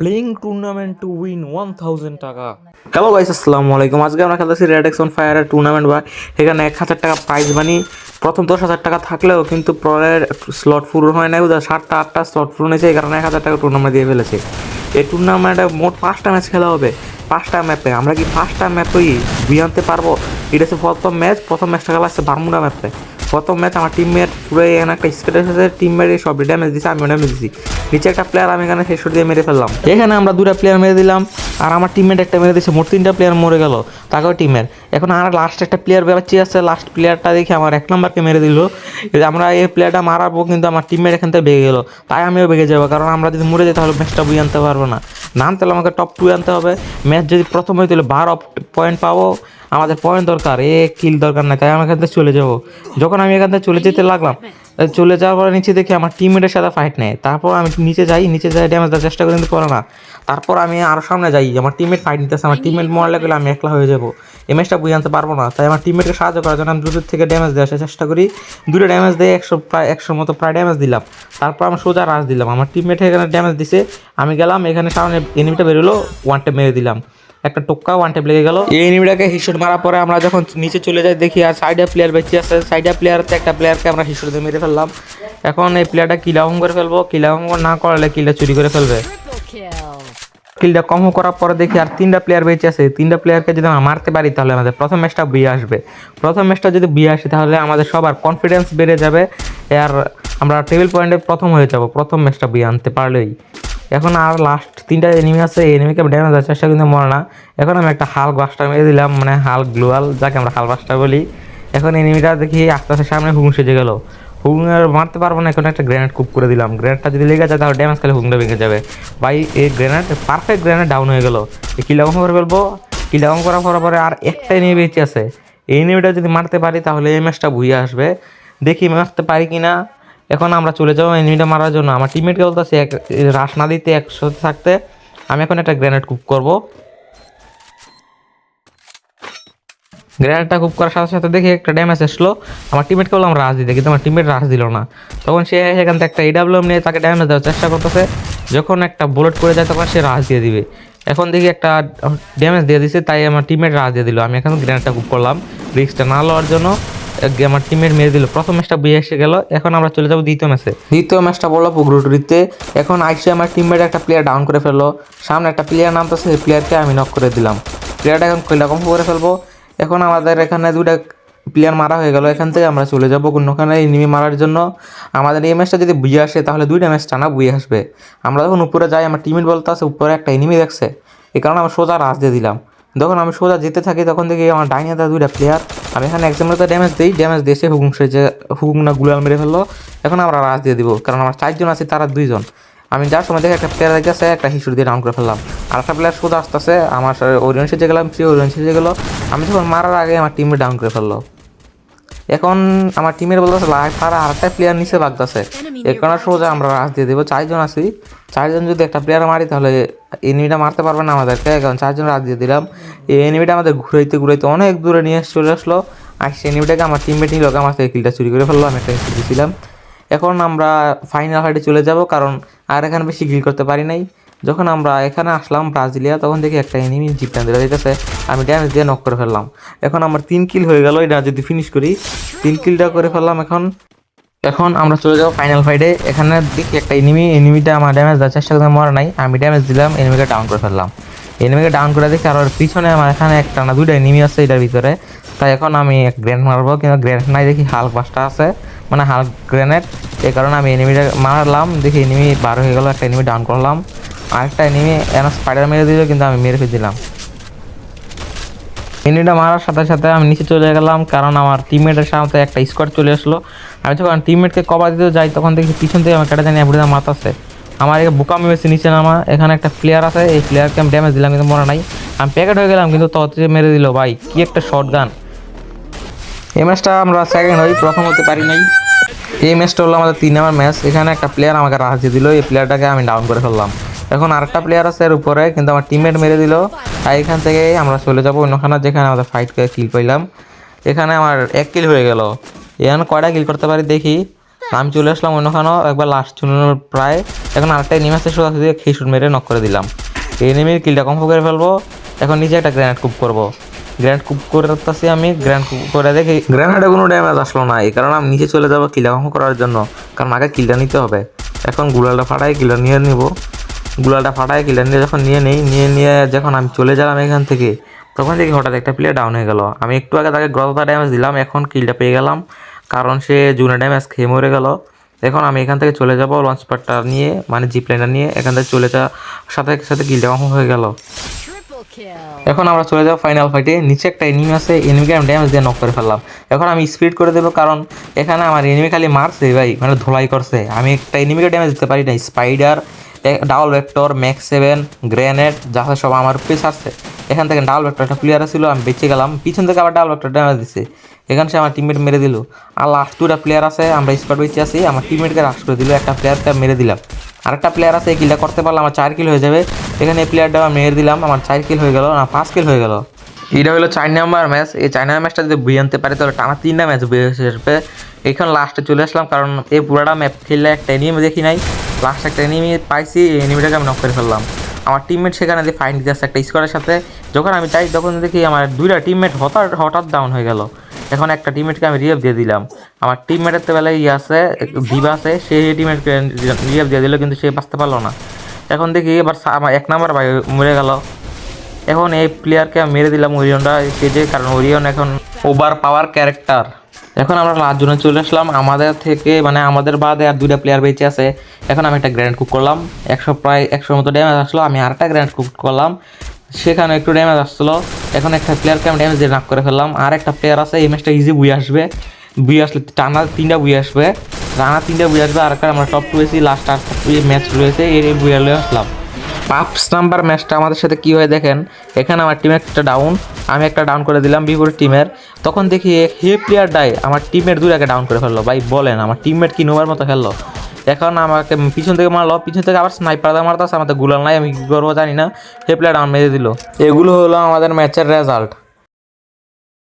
Playing tournament to win one thousand টাকা। Hello guys আসসালামু আলাইকুম। আজকে আমরা খেলতেছি রেড এক্স অন ফায়ারের টুর্নামেন্ট বা এখানে এক হাজার টাকা প্রাইজ বানি প্রথম দশ হাজার টাকা থাকলেও কিন্তু পরের স্লট পূরণ হয় নাই। ওদের সাতটা, আটটা স্লট পূরণ হয়েছে, এই কারণে এক হাজার টাকা টুর্নামেন্ট দিয়ে ফেলেছে। এই টুর্নামেন্টে মোট পাঁচটা ম্যাচ খেলা হবে। পাঁচটা ম্যাপে আমরা কি পাঁচটা ম্যাপেই বিয়ে আনতে পারব? এটা হচ্ছে প্রথম ম্যাচ প্রথম ম্যাচটা খেলা হচ্ছে বারমুডা ম্যাপে প্রথম ম্যাচ আমার টিমমেট পুরো এখানে একটা স্কেট এসেছে টিমমেট সব ড্যামেজ দিছে আমি ড্যামেজ দিছি। নিচে একটা প্লেয়ার আমি এখানে শেষ দিয়ে মেরে ফেললাম। এখানে আমরা দুটা প্লেয়ার মেরে দিলাম, আর আমার টিমমেট একটা মেরে দিয়েছে মোট তিনটা প্লেয়ার মরে গেল, তাকেও টিমের এখন আর লাস্ট একটা প্লেয়ার বেরোচ্ছি আছে লাস্ট প্লেয়ারটা দেখে আমার এক নম্বরকে মেরে দিল। আমরা এই প্লেয়ারটা মারাবো, কিন্তু আমার টিমমেট এখান থেকে বেগে গেলো, তাই আমিও বেগে যাব, কারণ আমরা যদি মরে যাই তাহলে ম্যাচটা বুঝে আনতে পারব না। না আনতে হলে আমাকে টপ টু আনতে হবে। ম্যাচ যদি প্রথম হয়ে তাহলে বারো পয়েন্ট পাবো আমাদের পয়েন্ট দরকার। এ কিল দরকার নাই, তাই আমি এখান থেকে চলে যাব। যখন আমি এখান থেকে চলে যেতে লাগলাম চলে যাওয়ার পরে নিচে দেখি আমার টিমমেটের সাথে ফাইট নেয় তারপর আমি নিচে যাই নিচে যাই ড্যামেজ দেওয়ার চেষ্টা করি, কিন্তু করে না। তারপর আমি আরও সামনে যাই, আমার টিমমেট ফাইট নিতেছে, আমার টিমমেট মরলে গেলে আমি একলা হয়ে যাব। এই ম্যাচটা বুঝে আনতে পারব না, তাই আমার টিমমেটকে সাহায্য করার জন্য আমি দূরের থেকে ড্যামেজ দেওয়ার চেষ্টা করি। দুটো ড্যামেজ দিয়ে একশো প্রায়, একশোর মতো প্রায় ড্যামেজ দিলাম। তারপর আমি সোজা রাজ দিলাম। আমার টিমমেট এখানে ড্যামেজ দিছে। আমি গেলাম, এখানে সামনে এনিমিটা বেরোলো ওয়ান টে মেরে দিলাম। একটা টোক্কা ওয়ান টেপ লেগে গেল। এই এনিমিটাকে হিটশট মারার পরে আমরা যখন নিচে চলে যাই, দেখি আর সাইডে প্লেয়ার বেঁচে আছে। সাইডে প্লেয়ারতে একটা প্লেয়ারকে আমরা হিটশট দিয়ে মেরে ফেললাম। এখন এই প্লেয়ারটা কিলাহম করে ফেলব। কিলাহম না করলে কিলটা চুরি করে ফেলবে। কিলটা কম করার পরে দেখি আর তিনটা প্লেয়ার বেঁচে আছে। তিনটা প্লেয়ারকে যদি আমরা মারতে পারি, তাহলে আমাদের প্রথম ম্যাচটা বিয়ে আসবে। প্রথম ম্যাচটা যদি বিয়ে আসে, তাহলে আমাদের সবার কনফিডেন্স বেড়ে যাবে। আর আমরা টেবিল পয়েন্টে প্রথম হয়ে যাব। প্রথম ম্যাচটা বিয়ে আনতে পারলেই। এখন আর লাস্ট তিনটা এনিমি আছে এনিমিকে ড্যামেজ দেওয়ার চেষ্টা কিন্তু মরে না। এখন আমি একটা হাল বাস্টার মেরে দিলাম মানে হাল গ্লোয়াল যাকে আমরা হাল বাস্টার বলি। এখন এনিমিটা দেখি আস্তে আস্তে সামনে হুম সেজে গেল। হুগুনের মারতে পারব না, এখন একটা গ্রেনেড কুপ করে দিলাম। গ্রেনেডটা যদি লেগে যায় তাহলে ড্যামেজ খেলে হুগুনটা ভেঙে যাবে। ভাই, এই গ্রেনেড পারফেক্ট গ্রেনেড ডাউন হয়ে গেল। কিলাম করে ফেলব। কিলাম করার পরে পরে আর একটা এনিমি বেঁচে আছে। এই এনিমিটা যদি মারতে পারি তাহলে এই ম্যাচটা বুঝে আসবে। দেখি মারতে পারি কি না এখন আমরা চলে যাব এনিমিটা মারার জন্য। আমার টিমমেটকে বলতেছে, এক, রাশ না দিতে একসাথে থাকতে, আমি এখন একটা গ্রেনেড কুপ করব। গ্রেনেডটা খুব করার সাথে সাথে দেখি একটা ড্যামেজ আসলো। আমার টিমমেটকে বললাম রাজ দিতে। কিন্তু আমার টিমমেট রাজ দিল না। তখন সে সেখান থেকে একটা এডাব্লিউএম নিয়ে তাকে ড্যামেজ দেওয়ার চেষ্টা করতেছে। যখন একটা বুলেট করে যায়, তখন সে রাজ দিয়ে দিবে। এখন দেখি একটা ড্যামেজ দিয়ে দিছে, তাই আমার টিমমেট রাজ দিয়ে দিল। আমি এখন গ্রেনেডটা কুক করলাম। রিক্সটা না লওয়ার জন্য। আমার টিমের মেরে দিল। প্রথম ম্যাচটা বয়ে এসে গেল, এখন আমরা চলে যাব দ্বিতীয় ম্যাচে দ্বিতীয় ম্যাচটা বলল পুকুরুটুরিতে এখন আইসে আমার টিমমেট একটা প্লেয়ার ডাউন করে ফেলল। সামনে একটা প্লেয়ার নামতেছে, সেই প্লেয়ারকে আমি নক করে দিলাম। প্লেয়ারটা এখন কম করে ফেলব। এখন আমাদের এখানে দুটা প্লেয়ার মারা হয়ে গেল, এখান থেকে আমরা চলে যাব কোনোখানে এনিমি মারার জন্য। আমাদের এই ম্যাচটা যদি বুঝে আসে, তাহলে দুইটা ম্যাচ টানা বুঝে আসবে। আমরা যখন উপরে যাই, আমার টিমিট বলতে আছে উপরে একটা এনিমি দেখছে। এই কারণে আমি সোজা রাজ দিয়ে দিলাম। যখন আমি সোজা যেতে থাকি, তখন দেখি আমার ডাইনি হাতে দুইটা প্লেয়ার আমি এখানে একজন তো ড্যামেজ দিই ড্যামেজ দিয়েছে হুকুম সেজে হুকুম না গুলাল মেরে ফেলল, এখন আমরা রাজ দিয়ে দিব। কারণ আমার চারজন আছে, তারা দুইজন। আমি যার সময় দেখে একটা প্লেয়ার গেছে একটা হিসুর দিয়ে ডাউন করে ফেললাম। আর একটা প্লেয়ার সোজা আসতেছে, আমার ওরিয়ন সেজে গেলাম, সে ওরিয়ন সেজে গেলো। আমি যখন মারার আগে আমার টিমে ডাউন করে ফেলল। এখন আমার টিমের বলতেছে তারা আরেকটা প্লেয়ার নিচে বাগতেছে এর কারণে সোজা আমরা রাজ দিয়ে দেবো। চারজন আছি। চারজন যদি একটা প্লেয়ার মারি, তাহলে এনিমিটা মারতে পারবে না আমাদেরকে। কারণ চারজন রাজ দিয়ে দিলাম। এই এনিমিটা আমাদের ঘুরাইতে ঘুরাইতে অনেক দূরে নিয়ে চলে আসলো। আর সেই এনিমিটাকে আমার টিমমেট নিল আমার থেকে কিলটা চুরি করে ফেলল, আমি একটা দিয়েছিলাম এখন আমরা ফাইনাল ফাইটে চলে যাব, কারণ আর এখানে বেশি গিল করতে পারি নাই। যখন আমরা এখানে আসলাম ব্রাজিলিয়া, তখন দেখি একটা এনিমি জিপটান দিতে দিতেছে আমি ড্যামেজ দিয়ে নক করে ফেললাম। এখন আমার তিন কিল হয়ে গেল, এটা যদি ফিনিশ করি, তিন কিলটা করে ফেললাম এখন। এখন আমরা চলে যাব ফাইনাল ফাইটে এখানে দেখি একটা এনিমি এনিমিটা আমার ড্যামেজ দেওয়ার চেষ্টা করতে মরা নাই। আমি ড্যামেজ দিলাম এনিমিকে ডাউন করে ফেললাম। এনিমিকে ডাউন করে দেখি আর পিছনে আমার এখানে একটা না দুইটা এনিমি আছে এটার ভিতরে। তাই এখন আমি গ্রেনেড মারবো, কিন্তু গ্রেনেড নাই দেখি হাল পাঁচটা আছে। মানে হাল গ্রেনেড এই কারণে আমি এনিমিটা মারলাম। দেখি এনিমি বার হয়ে গেল, একটা এনিমি ডাউন করলাম। আরেকটা এনিমি এনা স্পাইডার মেরে দিল, কিন্তু আমি মেরে ফেলে দিলাম মারার সাথে সাথে আমি নিচে চলে গেলাম, কারণ আমার টিমমেটের সাথে একটা স্কোয়াড চলে আসলো। আমি যখন টিমমেটকে কভার দিতে যাই, তখন দেখি পিছন থেকে আমার কেটে জানি অ্যাবুড়া মাথাছে আমার এখানে বোকামি বেশি নিচে নামা। এখানে একটা প্লেয়ার আছে, এই প্লেয়ারকে আমি ড্যামেজ দিলাম, কিন্তু মনে নাই। আমি প্যাকেট হয়ে গেলাম, কিন্তু তত মেরে দিল, ভাই, কি একটা শর্ট গান এই ম্যাচটা আমরা সেকেন্ড হই, প্রথম হতে পারি নাই। এই ম্যাচটা হলো আমাদের তিন নাম্বার ম্যাচ এখানে একটা প্লেয়ার আমাকে রাজ দিয়ে দিল, এই প্লেয়ারটাকে আমি ডাউন করে ফেললাম। এখন আরেকটা প্লেয়ার আছে এর উপরে, কিন্তু আমার টিমমেট মেরে দিল। আর এখান থেকে আমরা চলে যাব অন্যখানে, যেখানে আমাদের ফাইট করে কিল পাইলাম। এখানে আমার এক কিল হয়ে গেল। এখানে কয়টা কিল করতে পারি দেখি। আমি চলে আসলাম অন্যখানেও একবার লাস্ট চুনের প্রায়। এখন আরেকটা এনিমি আছে সোজা দিয়ে খেসুর মেরে নক করে দিলাম। এনিমির কিলটা কম করে ফেলব। এখন নিজে একটা গ্র্যান্ড কুপ করব। গ্র্যান্ড কুপ করে রাখতেছি আমি গ্র্যান্ড কুপ করে দেখি। গ্র্যান্ডে কোনো ড্যামেজ আসলো না, এই কারণে আমি নিচে চলে যাব কিলা কম করার জন্য। কারণ আগে কিলটা নিতে হবে। এখন গুলালটা ফাটাই কিলা নিয়ে নিব। গুলালটা ফাটাই কিলা নিয়ে যখন নিয়ে নেই নিয়ে নিয়ে যখন আমি চলে গেলাম এখান থেকে তখন দেখি হঠাৎ একটা প্লেয়ার ডাউন হয়ে গেল। আমি একটু আগে তাকে গ্রতা ড্যামেজ দিলাম এখন কিলটা পেয়ে গেলাম কারণ সে জুনে ড্যামেজ খেয়ে মরে গেল। এখন আমি এখান থেকে চলে যাব লঞ্চ প্যাডটা নিয়ে মানে জিপ লাইনার নিয়ে এখান থেকে চলে যাওয়ার সাথে সাথে কিলটা কম হয়ে গেল। এখন আমরা চলে যাব ফাইনাল ফাইটে নিচে একটা এনিমি আছে এনিমিকে আমি ড্যামেজ দিয়ে নক করে ফেললাম। এখন আমি স্পিড করে দেবো কারণ এখানে আমার এনিমি খালি মারছে ভাই মানে ধোলাই করছে। আমি একটা এনিমিকে ড্যামেজ দিতে পারি না spider double vector max seven grenade যা সব আমার উপরে ছাড়ছে। এখান থেকে ডাবল ভেক্টর একটা প্লেয়ার ছিল আমি বেঁচে গেলাম। পিছন থেকে আবার ডাবল ভেক্টর ড্যামেজ দিছে। এখানে সে আমার টিমমেট মেরে দিল। আর লাস্ট দুটা প্লেয়ার আছে, আমরা স্পট বেঁচে আছি, আমার টিমমেটকে রাশ করে দিল, একটা প্লেয়ারকে মেরে দিলাম। আরেকটা প্লেয়ার আছে, এই কিলটা করতে পারলে আমার চার কিল হয়ে যাবে। এখানে এই প্লেয়ারটা আমি মেরে দিলাম, আমার চার কিল হয়ে গেল, না, পাঁচ কিল হয়ে গেল। এটা হলো চার নাম্বার ম্যাচ এই চার নাম্বার ম্যাচটা যদি বুঝে আনতে পারে, তাহলে টানা তিনটা ম্যাচ বুঝে আসবে। এখন লাস্টে চলে আসলাম, কারণ এই পুরাটা ম্যাপ খেললে একটা এনিমি দেখি নাই। লাস্ট একটা এনিমি পাইছি, এই এনিমিটাকে আমি নক করে ফেললাম। আমার টিমমেট সেখানে দিয়ে ফাইন দিতে একটা স্কোয়ারের সাথে, যখন আমি চাই তখন দেখি আমার দুইটা টিমমেট হঠাৎ হঠাৎ ডাউন হয়ে গেল। এখন একটা টিমমেটকে আমি রিয়েভ দিয়ে দিলাম। আমার টিমমেটের তো বেলায় ইয়ে আছে দিবা আছে সেই টিমমেটকে রিয়েভ দিয়ে দিল, কিন্তু সে বাঁচতে পারল না। এখন দেখি এবার আমার এক নাম্বার ভাই মরে গেল। এখন এই প্লেয়ারকে আমি মেরে দিলাম ওরিয়নটা সে যে কারণ ওরিয়ন এখন ওভার পাওয়ার ক্যারেক্টার এখন আমরা লাস্ট জোনে চলে আসলাম। আমাদের থেকে মানে আমাদের বাদে আর দুইটা প্লেয়ার বেঁচে আছে। এখন আমি একটা গ্র্যান্ড কুক করলাম। একশো প্রায় একশোর মতো ড্যামেজ আসলো, আমি আরেকটা গ্র্যান্ড কুক করলাম। সেখানে একটু ড্যামেজ আসছিল এখন একটা প্লেয়ারকে আমি ড্যামেজ দিয়ে নাক করে ফেললাম। আর একটা প্লেয়ার আছে, এই ম্যাচটা ইজি বুয়ে আসবে। বুয়ে আসলে টানা তিনটা বুয়ে আসবে। টানা তিনটা বুয়ে আসবে আর একটা আমরা টপ টু এসি লাস্ট আর ম্যাচ রয়েছে, এই বুয়ে আসলাম। পাঁচ নাম্বার ম্যাচটা আমাদের সাথে কি হয় দেখেন? এখানে আমার টিমের একটা ডাউন আমি একটা ডাউন করে দিলাম বিপরীত টিমের তখন দেখি হে প্লেয়ার ডাই আমার টিমের দুটাকে ডাউন করে ফেলল। ভাই, বলেন, আমার টিমমেট কি নোবার মতো খেললো? এখন আমাকে পিছন থেকে মারলো, পিছন থেকে আবার স্নাইপার মারতা আছে, আমাদের গুলাল নাই, আমি কী করব জানি না। হে প্লেয়ার ডাউন মেরে দিল। এগুলো হলো আমাদের ম্যাচের রেজাল্ট